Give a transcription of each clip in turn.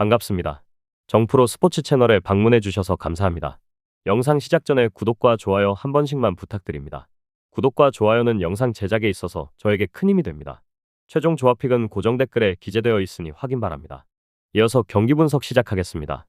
반갑습니다. 정프로 스포츠 채널에 방문해 주셔서 감사합니다. 영상 시작 전에 구독과 좋아요 한 번씩만 부탁드립니다. 구독과 좋아요는 영상 제작에 있어서 저에게 큰 힘이 됩니다. 최종 조합픽은 고정 댓글에 기재되어 있으니 확인 바랍니다. 이어서 경기 분석 시작하겠습니다.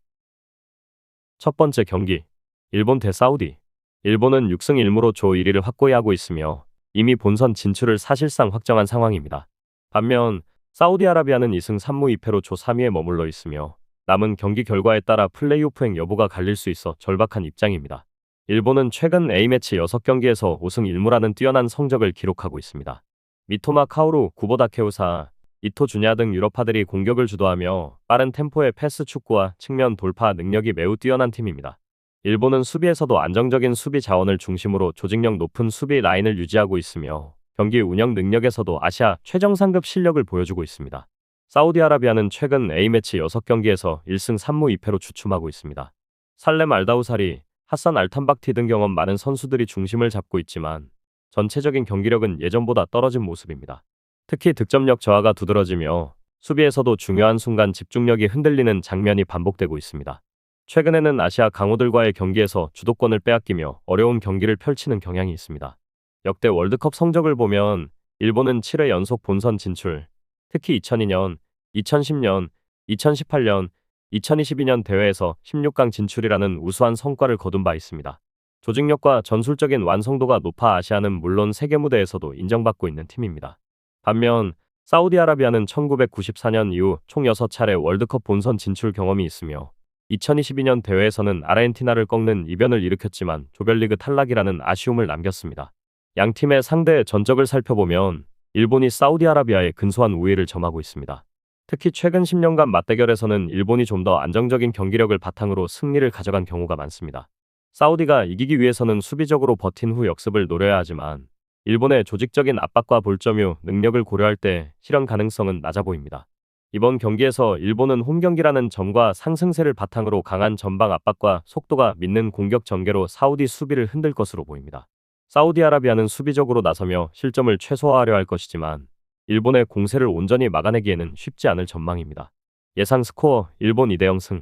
첫 번째 경기. 일본 대 사우디. 일본은 6승 1무로 조 1위를 확고히 하고 있으며 이미 본선 진출을 사실상 확정한 상황입니다. 반면 사우디아라비아는 2승 3무 2패로 조 3위에 머물러 있으며 남은 경기 결과에 따라 플레이오프행 여부가 갈릴 수 있어 절박한 입장입니다. 일본은 최근 A매치 6경기에서 5승 1무라는 뛰어난 성적을 기록하고 있습니다. 미토마 카오루, 구보다 케우사, 이토 주냐 등 유럽파들이 공격을 주도하며 빠른 템포의 패스 축구와 측면 돌파 능력이 매우 뛰어난 팀입니다. 일본은 수비에서도 안정적인 수비 자원을 중심으로 조직력 높은 수비 라인을 유지하고 있으며 경기 운영 능력에서도 아시아 최정상급 실력을 보여주고 있습니다. 사우디아라비아는 최근 A매치 6경기에서 1승 3무 2패로 주춤하고 있습니다. 살렘 알다우사리, 하산 알탄박티 등 경험 많은 선수들이 중심을 잡고 있지만 전체적인 경기력은 예전보다 떨어진 모습입니다. 특히 득점력 저하가 두드러지며 수비에서도 중요한 순간 집중력이 흔들리는 장면이 반복되고 있습니다. 최근에는 아시아 강호들과의 경기에서 주도권을 빼앗기며 어려운 경기를 펼치는 경향이 있습니다. 역대 월드컵 성적을 보면 일본은 7회 연속 본선 진출, 특히 2002년, 2010년, 2018년, 2022년 대회에서 16강 진출이라는 우수한 성과를 거둔 바 있습니다. 조직력과 전술적인 완성도가 높아 아시아는 물론 세계 무대에서도 인정받고 있는 팀입니다. 반면 사우디아라비아는 1994년 이후 총 6차례 월드컵 본선 진출 경험이 있으며 2022년 대회에서는 아르헨티나를 꺾는 이변을 일으켰지만 조별리그 탈락이라는 아쉬움을 남겼습니다. 양 팀의 상대 전적을 살펴보면 일본이 사우디아라비아에 근소한 우위를 점하고 있습니다. 특히 최근 10년간 맞대결에서는 일본이 좀 더 안정적인 경기력을 바탕으로 승리를 가져간 경우가 많습니다. 사우디가 이기기 위해서는 수비적으로 버틴 후 역습을 노려야 하지만 일본의 조직적인 압박과 볼점유 능력을 고려할 때 실현 가능성은 낮아 보입니다. 이번 경기에서 일본은 홈 경기라는 점과 상승세를 바탕으로 강한 전방 압박과 속도가 믿는 공격 전개로 사우디 수비를 흔들 것으로 보입니다. 사우디아라비아는 수비적으로 나서며 실점을 최소화하려 할 것이지만 일본의 공세를 온전히 막아내기에는 쉽지 않을 전망입니다. 예상 스코어 일본 2대0 승.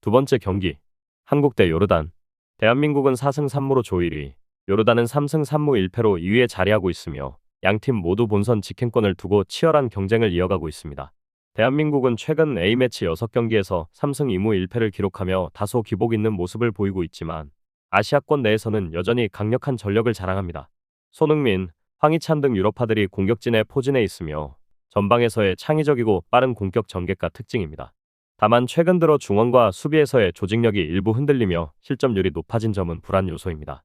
두 번째 경기. 한국 대 요르단. 대한민국은 4승 3무로 조 1위, 요르단은 3승 3무 1패로 2위에 자리하고 있으며 양팀 모두 본선 직행권을 두고 치열한 경쟁을 이어가고 있습니다. 대한민국은 최근 A매치 6경기에서 3승 2무 1패를 기록하며 다소 기복 있는 모습을 보이고 있지만 아시아권 내에서는 여전히 강력한 전력을 자랑합니다. 손흥민, 황희찬 등 유럽파들이 공격진에 포진해 있으며 전방에서의 창의적이고 빠른 공격 전개가 특징입니다. 다만 최근 들어 중원과 수비에서의 조직력이 일부 흔들리며 실점률이 높아진 점은 불안 요소입니다.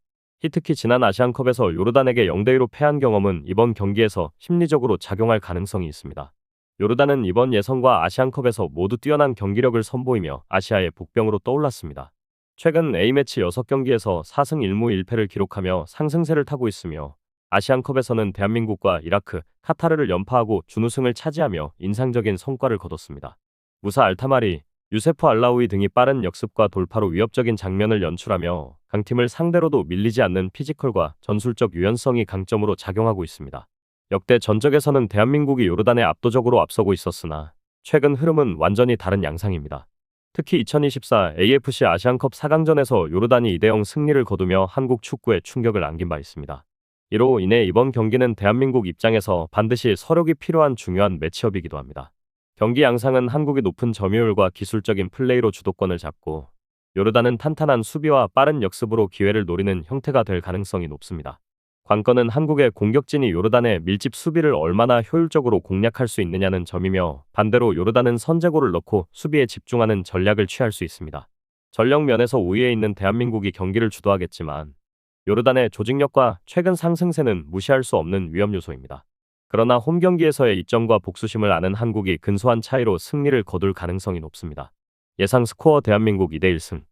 특히 지난 아시안컵에서 요르단에게 0대2로 패한 경험은 이번 경기에서 심리적으로 작용할 가능성이 있습니다. 요르단은 이번 예선과 아시안컵에서 모두 뛰어난 경기력을 선보이며 아시아의 복병으로 떠올랐습니다. 최근 A매치 6경기에서 4승 1무 1패를 기록하며 상승세를 타고 있으며 아시안컵에서는 대한민국과 이라크, 카타르를 연파하고 준우승을 차지하며 인상적인 성과를 거뒀습니다. 무사 알타마리, 유세프 알라우이 등이 빠른 역습과 돌파로 위협적인 장면을 연출하며 강팀을 상대로도 밀리지 않는 피지컬과 전술적 유연성이 강점으로 작용하고 있습니다. 역대 전적에서는 대한민국이 요르단에 압도적으로 앞서고 있었으나 최근 흐름은 완전히 다른 양상입니다. 특히 2024 AFC 아시안컵 4강전에서 요르단이 2대0 승리를 거두며 한국 축구에 충격을 안긴 바 있습니다. 이로 인해 이번 경기는 대한민국 입장에서 반드시 서력이 필요한 중요한 매치업이기도 합니다. 경기 양상은 한국이 높은 점유율과 기술적인 플레이로 주도권을 잡고 요르단은 탄탄한 수비와 빠른 역습으로 기회를 노리는 형태가 될 가능성이 높습니다. 관건은 한국의 공격진이 요르단의 밀집 수비를 얼마나 효율적으로 공략할 수 있느냐는 점이며 반대로 요르단은 선제골을 넣고 수비에 집중하는 전략을 취할 수 있습니다. 전력 면에서 우위에 있는 대한민국이 경기를 주도하겠지만 요르단의 조직력과 최근 상승세는 무시할 수 없는 위험 요소입니다. 그러나 홈 경기에서의 이점과 복수심을 아는 한국이 근소한 차이로 승리를 거둘 가능성이 높습니다. 예상 스코어 대한민국 2대 1승.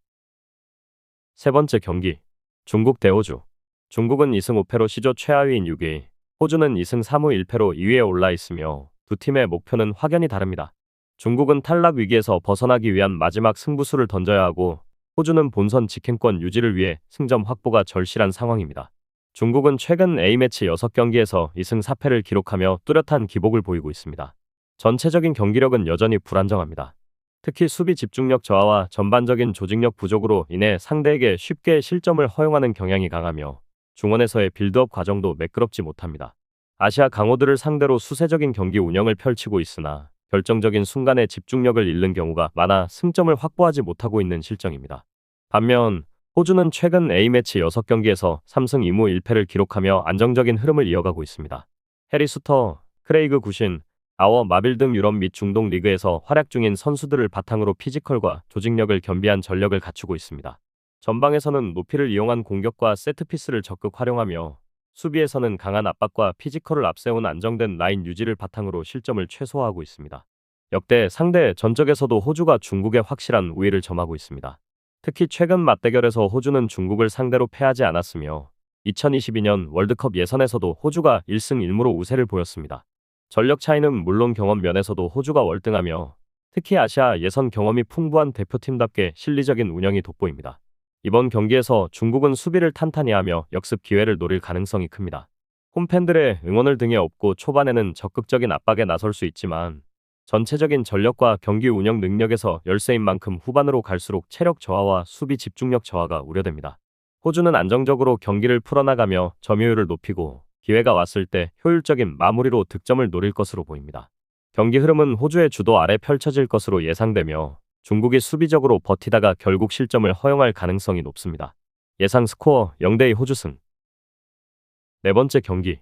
세 번째 경기. 중국 대 호주. 중국은 2승 5패로 시조 최하위인 6위, 호주는 2승 3무 1패로 2위에 올라 있으며 두 팀의 목표는 확연히 다릅니다. 중국은 탈락 위기에서 벗어나기 위한 마지막 승부수를 던져야 하고 호주는 본선 직행권 유지를 위해 승점 확보가 절실한 상황입니다. 중국은 최근 A매치 6경기에서 2승 4패를 기록하며 뚜렷한 기복을 보이고 있습니다. 전체적인 경기력은 여전히 불안정합니다. 특히 수비 집중력 저하와 전반적인 조직력 부족으로 인해 상대에게 쉽게 실점을 허용하는 경향이 강하며 중원에서의 빌드업 과정도 매끄럽지 못합니다. 아시아 강호들을 상대로 수세적인 경기 운영을 펼치고 있으나 결정적인 순간에 집중력을 잃는 경우가 많아 승점을 확보하지 못하고 있는 실정입니다. 반면 호주는 최근 A매치 6경기에서 3승 2무 1패를 기록하며 안정적인 흐름을 이어가고 있습니다. 해리 수터, 크레이그 구신, 아워 마빌 등 유럽 및 중동 리그에서 활약 중인 선수들을 바탕으로 피지컬과 조직력을 겸비한 전력을 갖추고 있습니다. 전방에서는 높이를 이용한 공격과 세트피스를 적극 활용하며 수비에서는 강한 압박과 피지컬을 앞세운 안정된 라인 유지를 바탕으로 실점을 최소화하고 있습니다. 역대 상대 전적에서도 호주가 중국의 확실한 우위를 점하고 있습니다. 특히 최근 맞대결에서 호주는 중국을 상대로 패하지 않았으며 2022년 월드컵 예선에서도 호주가 1승 1무로 우세를 보였습니다. 전력 차이는 물론 경험 면에서도 호주가 월등하며 특히 아시아 예선 경험이 풍부한 대표팀답게 실리적인 운영이 돋보입니다. 이번 경기에서 중국은 수비를 탄탄히 하며 역습 기회를 노릴 가능성이 큽니다. 홈팬들의 응원을 등에 업고 초반에는 적극적인 압박에 나설 수 있지만 전체적인 전력과 경기 운영 능력에서 열세인 만큼 후반으로 갈수록 체력 저하와 수비 집중력 저하가 우려됩니다. 호주는 안정적으로 경기를 풀어나가며 점유율을 높이고 기회가 왔을 때 효율적인 마무리로 득점을 노릴 것으로 보입니다. 경기 흐름은 호주의 주도 아래 펼쳐질 것으로 예상되며 중국이 수비적으로 버티다가 결국 실점을 허용할 가능성이 높습니다. 예상 스코어 0대2 호주승 네 번째 경기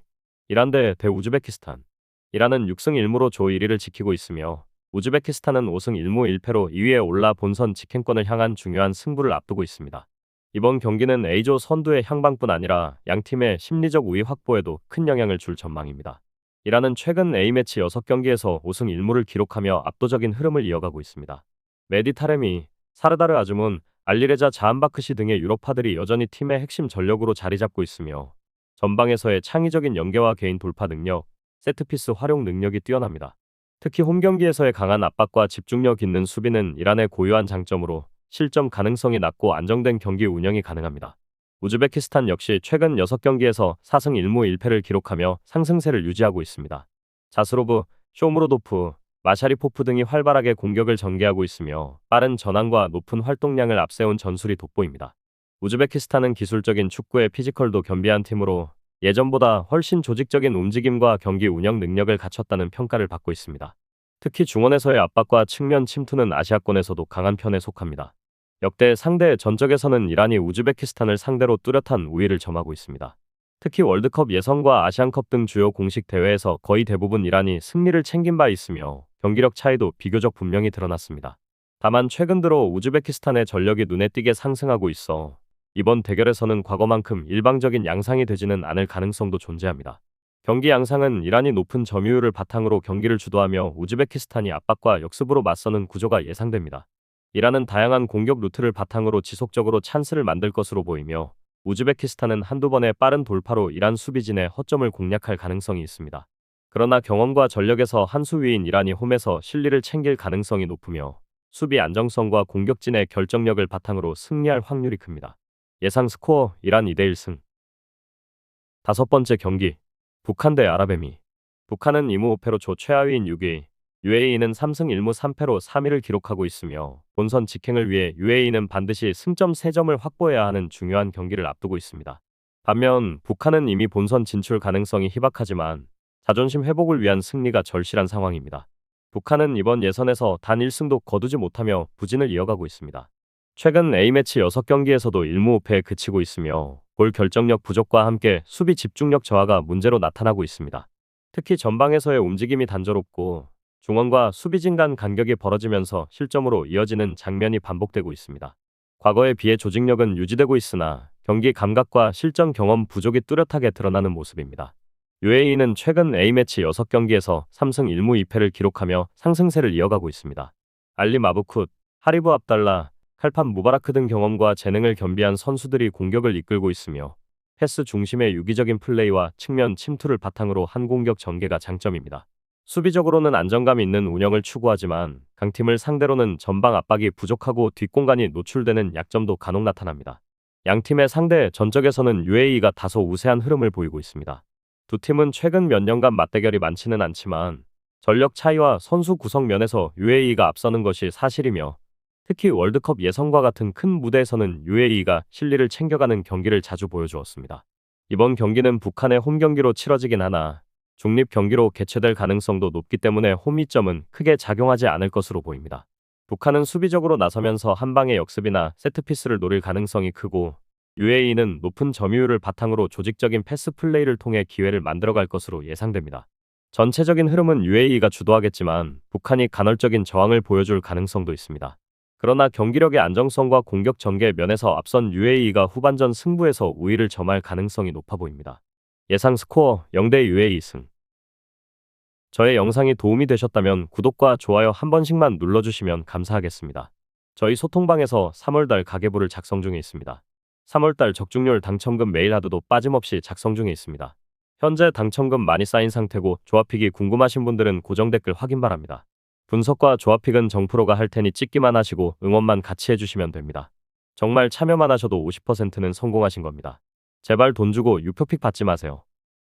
이란 대 대우즈베키스탄 이란은 6승 1무로 조 1위를 지키고 있으며 우즈베키스탄은 5승 1무 1패로 2위에 올라 본선 직행권을 향한 중요한 승부를 앞두고 있습니다. 이번 경기는 A조 선두의 향방뿐 아니라 양 팀의 심리적 우위 확보에도 큰 영향을 줄 전망입니다. 이란은 최근 A매치 6경기에서 5승 1무를 기록하며 압도적인 흐름을 이어가고 있습니다. 메디 타레미, 사르다르 아즈문, 알리레자 자한바크시 등의 유럽파들이 여전히 팀의 핵심 전력으로 자리 잡고 있으며 전방에서의 창의적인 연계와 개인 돌파 능력, 세트피스 활용 능력이 뛰어납니다. 특히 홈 경기에서의 강한 압박과 집중력 있는 수비는 이란의 고유한 장점으로 실점 가능성이 낮고 안정된 경기 운영이 가능합니다. 우즈베키스탄 역시 최근 6경기에서 4승 1무 1패를 기록하며 상승세를 유지하고 있습니다. 자스로브, 쇼무로도프, 마샤리포프 등이 활발하게 공격을 전개하고 있으며 빠른 전환과 높은 활동량을 앞세운 전술이 돋보입니다. 우즈베키스탄은 기술적인 축구의 피지컬도 겸비한 팀으로 예전보다 훨씬 조직적인 움직임과 경기 운영 능력을 갖췄다는 평가를 받고 있습니다. 특히 중원에서의 압박과 측면 침투는 아시아권에서도 강한 편에 속합니다. 역대 상대 전적에서는 이란이 우즈베키스탄을 상대로 뚜렷한 우위를 점하고 있습니다. 특히 월드컵 예선과 아시안컵 등 주요 공식 대회에서 거의 대부분 이란이 승리를 챙긴 바 있으며 경기력 차이도 비교적 분명히 드러났습니다. 다만 최근 들어 우즈베키스탄의 전력이 눈에 띄게 상승하고 있어 이번 대결에서는 과거만큼 일방적인 양상이 되지는 않을 가능성도 존재합니다. 경기 양상은 이란이 높은 점유율을 바탕으로 경기를 주도하며 우즈베키스탄이 압박과 역습으로 맞서는 구조가 예상됩니다. 이란은 다양한 공격 루트를 바탕으로 지속적으로 찬스를 만들 것으로 보이며 우즈베키스탄은 한두 번의 빠른 돌파로 이란 수비진의 허점을 공략할 가능성이 있습니다. 그러나 경험과 전력에서 한 수 위인 이란이 홈에서 실리를 챙길 가능성이 높으며 수비 안정성과 공격진의 결정력을 바탕으로 승리할 확률이 큽니다. 예상 스코어 이란 2대1 승 다섯 번째 경기 북한 대 아랍에미 북한은 2무 5패로 조 최하위인 6위 UAE는 3승 1무 3패로 3위를 기록하고 있으며 본선 직행을 위해 UAE는 반드시 승점 3점을 확보해야 하는 중요한 경기를 앞두고 있습니다. 반면 북한은 이미 본선 진출 가능성이 희박하지만 자존심 회복을 위한 승리가 절실한 상황입니다. 북한은 이번 예선에서 단 1승도 거두지 못하며 부진을 이어가고 있습니다. 최근 A매치 6경기에서도 1무 5패에 그치고 있으며 골 결정력 부족과 함께 수비 집중력 저하가 문제로 나타나고 있습니다. 특히 전방에서의 움직임이 단조롭고 중원과 수비진 간 간격이 벌어지면서 실점으로 이어지는 장면이 반복되고 있습니다. 과거에 비해 조직력은 유지되고 있으나 경기 감각과 실전 경험 부족이 뚜렷하게 드러나는 모습입니다. UAE는 최근 A매치 6경기에서 3승 1무 2패를 기록하며 상승세를 이어가고 있습니다. 알리 마부쿰, 하리브 압달라, 칼판 무바라크 등 경험과 재능을 겸비한 선수들이 공격을 이끌고 있으며 패스 중심의 유기적인 플레이와 측면 침투를 바탕으로 한 공격 전개가 장점입니다. 수비적으로는 안정감 있는 운영을 추구하지만 강팀을 상대로는 전방 압박이 부족하고 뒷공간이 노출되는 약점도 간혹 나타납니다. 양 팀의 상대 전적에서는 UAE가 다소 우세한 흐름을 보이고 있습니다. 두 팀은 최근 몇 년간 맞대결이 많지는 않지만 전력 차이와 선수 구성 면에서 UAE가 앞서는 것이 사실이며 특히 월드컵 예선과 같은 큰 무대에서는 UAE가 실리를 챙겨가는 경기를 자주 보여주었습니다. 이번 경기는 북한의 홈 경기로 치러지긴 하나 중립 경기로 개최될 가능성도 높기 때문에 홈이점은 크게 작용하지 않을 것으로 보입니다. 북한은 수비적으로 나서면서 한 방의 역습이나 세트피스를 노릴 가능성이 크고 UAE는 높은 점유율을 바탕으로 조직적인 패스 플레이를 통해 기회를 만들어갈 것으로 예상됩니다. 전체적인 흐름은 UAE가 주도하겠지만 북한이 간헐적인 저항을 보여줄 가능성도 있습니다. 그러나 경기력의 안정성과 공격 전개 면에서 앞선 UAE가 후반전 승부에서 우위를 점할 가능성이 높아 보입니다. 예상 스코어 0대 UAE 승. 저의 영상이 도움이 되셨다면 구독과 좋아요 한 번씩만 눌러주시면 감사하겠습니다. 저희 소통방에서 3월달 가계부를 작성 중에 있습니다. 3월달 적중률 당첨금 메일 하드도 빠짐없이 작성 중에 있습니다. 현재 당첨금 많이 쌓인 상태고 조합픽이 궁금하신 분들은 고정 댓글 확인 바랍니다. 분석과 조합픽은 정프로가 할 테니 찍기만 하시고 응원만 같이 해주시면 됩니다. 정말 참여만 하셔도 50%는 성공하신 겁니다. 제발 돈 주고 유표픽 받지 마세요.